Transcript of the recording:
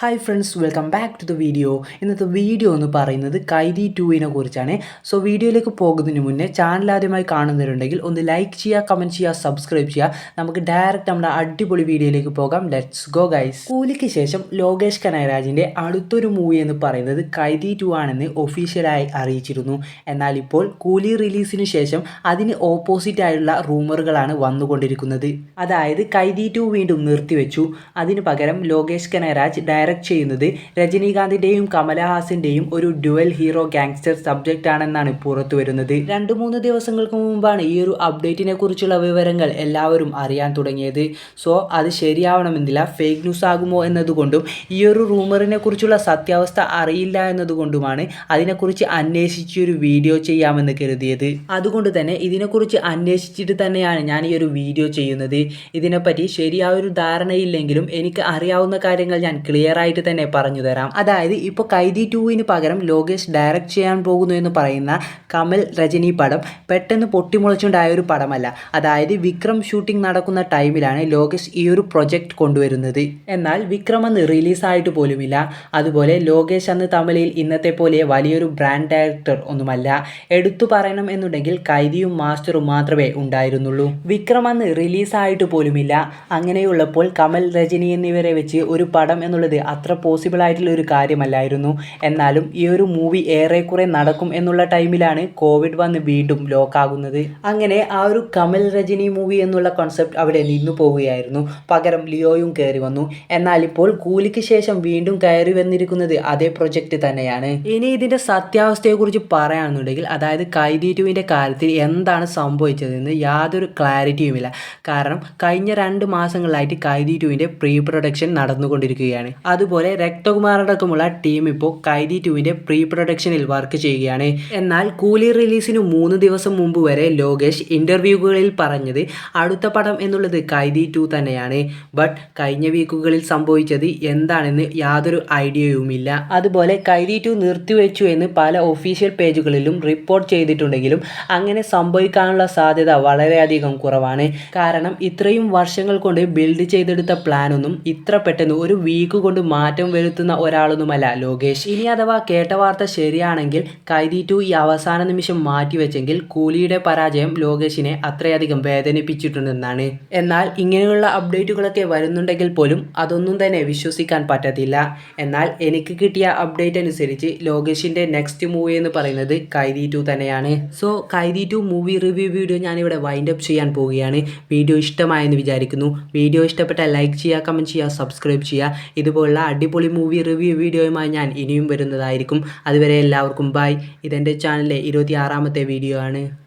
Hi friends welcome back to the video ഇന്നത്തെ video എന്ന് പറയുന്നത് കൈദി ടൂവിനെ കുറിച്ചാണ്. സോ വീഡിയോയിലേക്ക് പോകുന്നതിന് മുന്നേ ചാനൽ ആദ്യമായി കാണുന്നവരുണ്ടെങ്കിൽ ഒന്ന് ലൈക്ക് ചെയ്യുക കമന്റ് ചെയ്യുക സബ്സ്ക്രൈബ് ചെയ്യുക. നമുക്ക് ഡയറക്റ്റ് നമ്മുടെ അടിപൊളി വീഡിയോയിലേക്ക് പോകാം. ലെറ്റ്സ് ഗോ ഗൈസ് കൂലിക്ക് ശേഷം ലോകേഷ് കനകരാജിന്റെ അടുത്തൊരു മൂവി എന്ന് പറയുന്നത് കൈദി ടു ആണെന്ന് ഒഫീഷ്യലായി അറിയിച്ചിരുന്നു. എന്നാൽ ഇപ്പോൾ കൂലി റിലീസിന് ശേഷം അതിന് ഓപ്പോസിറ്റ് ആയുള്ള റൂമറുകളാണ് വന്നുകൊണ്ടിരിക്കുന്നത്. അതായത് കൈദി ടു വീണ്ടും നിർത്തിവെച്ചു. അതിന് പകരം ലോകേഷ് കനകരാജ് ഡയറക്റ്റ് ചെയ്യുന്നത് രജനീകാന്തിന്റെയും കമലഹാസിന്റെയും ഒരു ഡ്യുവൽ ഹീറോ ഗാങ്സ്റ്റർ സബ്ജക്റ്റ് ആണെന്നാണ് പുറത്തു വരുന്നത്. രണ്ട് മൂന്ന് ദിവസങ്ങൾക്ക് മുമ്പാണ് ഈ ഒരു അപ്ഡേറ്റിനെ കുറിച്ചുള്ള വിവരങ്ങൾ എല്ലാവരും അറിയാൻ തുടങ്ങിയത്. സോ അത് ശരിയാവണമെന്നില്ല. ഫേക്ക് ന്യൂസ് ആകുമോ എന്നതുകൊണ്ടും ഈ ഒരു റൂമറിനെ കുറിച്ചുള്ള സത്യാവസ്ഥ അറിയില്ല എന്നതുകൊണ്ടുമാണ് അതിനെക്കുറിച്ച് അന്വേഷിച്ച് ഒരു വീഡിയോ ചെയ്യാമെന്ന് കരുതിയത്. അതുകൊണ്ട് തന്നെ ഇതിനെക്കുറിച്ച് അന്വേഷിച്ചിട്ട് തന്നെയാണ് ഞാൻ ഈ ഒരു വീഡിയോ ചെയ്യുന്നത്. ഇതിനെപ്പറ്റി ശരിയായ ഒരു ധാരണയില്ലെങ്കിലും എനിക്ക് അറിയാവുന്ന കാര്യങ്ങൾ ഞാൻ ക്ലിയർ ആയിട്ട് തന്നെ പറഞ്ഞു തരാം. അതായത് ഇപ്പോൾ കൈദി ടൂവിന് പകരം ലോകേഷ് ഡയറക്റ്റ് ചെയ്യാൻ പോകുന്നു എന്ന് പറയുന്ന കമൽ രജനി പടം പെട്ടെന്ന് പൊട്ടിമുളച്ചുണ്ടായ ഒരു പടമല്ല. അതായത് വിക്രം ഷൂട്ടിംഗ് നടക്കുന്ന ടൈമിലാണ് ലോകേഷ് ഈ ഒരു പ്രൊജക്റ്റ് കൊണ്ടുവരുന്നത്. എന്നാൽ വിക്രം അന്ന് റിലീസായിട്ട് പോലുമില്ല. അതുപോലെ ലോകേഷ് അന്ന് തമിഴിൽ ഇന്നത്തെ പോലെ വലിയൊരു ബ്രാൻഡ് ഡയറക്ടർ ഒന്നുമല്ല. എടുത്തു പറയണം എന്നുണ്ടെങ്കിൽ കൈദിയും മാസ്റ്ററും മാത്രമേ ഉണ്ടായിരുന്നുള്ളൂ. വിക്രം അന്ന് റിലീസായിട്ട് പോലുമില്ല. അങ്ങനെയുള്ളപ്പോൾ കമൽ രജനി എന്നിവരെ വെച്ച് ഒരു പടം എന്നുള്ളത് അത്ര പോസിബിൾ ആയിട്ടുള്ള ഒരു കാര്യമല്ലായിരുന്നു. എന്നാലും ഈ ഒരു മൂവി ഏറെക്കുറെ നടക്കും എന്നുള്ള ടൈമിലാണ് കോവിഡ് വന്ന് വീണ്ടും ലോക്കാകുന്നത് അങ്ങനെ ആ ഒരു കമൽ രജനി മൂവി എന്നുള്ള കോൺസെപ്റ്റ് അവിടെ നിന്നു പോവുകയായിരുന്നു. പകരം ലിയോയും കയറി വന്നു. എന്നാൽ ഇപ്പോൾ കൂലിക്ക് ശേഷം വീണ്ടും കയറി വന്നിരിക്കുന്നത് അതേ പ്രൊജക്റ്റ് തന്നെയാണ്. ഇനി ഇതിന്റെ സത്യാവസ്ഥയെക്കുറിച്ച് പറയുകയാണെന്നുണ്ടെങ്കിൽ അതായത് കൈതി ടുവിന്റെ കാര്യത്തിൽ എന്താണ് സംഭവിച്ചതെന്ന് യാതൊരു ക്ലാരിറ്റിയുമില്ല കാരണം കഴിഞ്ഞ രണ്ട് മാസങ്ങളിലായിട്ട് കൈതി ടുവിന്റെ പ്രീ പ്രൊഡക്ഷൻ നടന്നുകൊണ്ടിരിക്കുകയാണ്. അതുപോലെ രക്തകുമാർ അടക്കമുള്ള ടീം ഇപ്പോൾ കൈദി ടുവിന്റെ പ്രീ പ്രൊഡക്ഷനിൽ വർക്ക് ചെയ്യുകയാണ്. എന്നാൽ കൂലി റിലീസിന് മൂന്ന് ദിവസം മുമ്പ് വരെ ലോകേഷ് ഇന്റർവ്യൂകളിൽ പറഞ്ഞത് അടുത്ത പടം എന്നുള്ളത് കൈദി ടു തന്നെയാണ്. ബട്ട് കഴിഞ്ഞ വീക്കുകളിൽ സംഭവിച്ചത് എന്താണെന്ന് യാതൊരു ഐഡിയയുമില്ല. അതുപോലെ കൈദി ടു നിർത്തിവെച്ചു എന്ന് പല ഒഫീഷ്യൽ പേജുകളിലും റിപ്പോർട്ട് ചെയ്തിട്ടുണ്ടെങ്കിലും അങ്ങനെ സംഭവിക്കാനുള്ള സാധ്യത വളരെയധികം കുറവാണ്. കാരണം ഇത്രയും വർഷങ്ങൾ കൊണ്ട് ബിൽഡ് ചെയ്തെടുത്ത പ്ലാനൊന്നും ഇത്ര പെട്ടെന്ന് ഒരു വീക്ക് കൊണ്ട് മാറ്റം വരുത്തുന്ന ഒരാളൊന്നുമല്ല ലോകേഷ്. ഇനി അഥവാ കേട്ട വാർത്ത ശരിയാണെങ്കിൽ കൈദി ടു ഈ അവസാന നിമിഷം മാറ്റിവെച്ചെങ്കിൽ കൂലിയുടെ പരാജയം ലോകേഷിനെ അത്രയധികം വേദനിപ്പിച്ചിട്ടുണ്ടെന്നാണ്. എന്നാൽ ഇങ്ങനെയുള്ള അപ്ഡേറ്റുകളൊക്കെ വരുന്നുണ്ടെങ്കിൽ പോലും അതൊന്നും തന്നെ വിശ്വസിക്കാൻ പറ്റത്തില്ല. എന്നാൽ എനിക്ക് കിട്ടിയ അപ്ഡേറ്റ് അനുസരിച്ച് ലോകേഷിന്റെ നെക്സ്റ്റ് മൂവി എന്ന് പറയുന്നത് കൈദി ടു തന്നെയാണ്. So Kaithi two movie review video ഞാനിവിടെ വൈൻഡ് അപ്പ് ചെയ്യാൻ പോവുകയാണ്. വീഡിയോ ഇഷ്ടമായെന്ന് വിചാരിക്കുന്നു. വീഡിയോ ഇഷ്ടപ്പെട്ട ലൈക്ക് ചെയ്യുക കമന്റ് ചെയ്യുക സബ്സ്ക്രൈബ് ചെയ്യുക. ഇതുപോലുള്ള അടിപൊളി മൂവി റിവ്യൂ വീഡിയോയുമായി ഞാൻ ഇനിയും വരുന്നതായിരിക്കും. അതുവരെ എല്ലാവർക്കും ബൈ ഇതെന്റെ ചാനലിലെ ഇരുപത്തി ആറാമത്തെ വീഡിയോ ആണ്.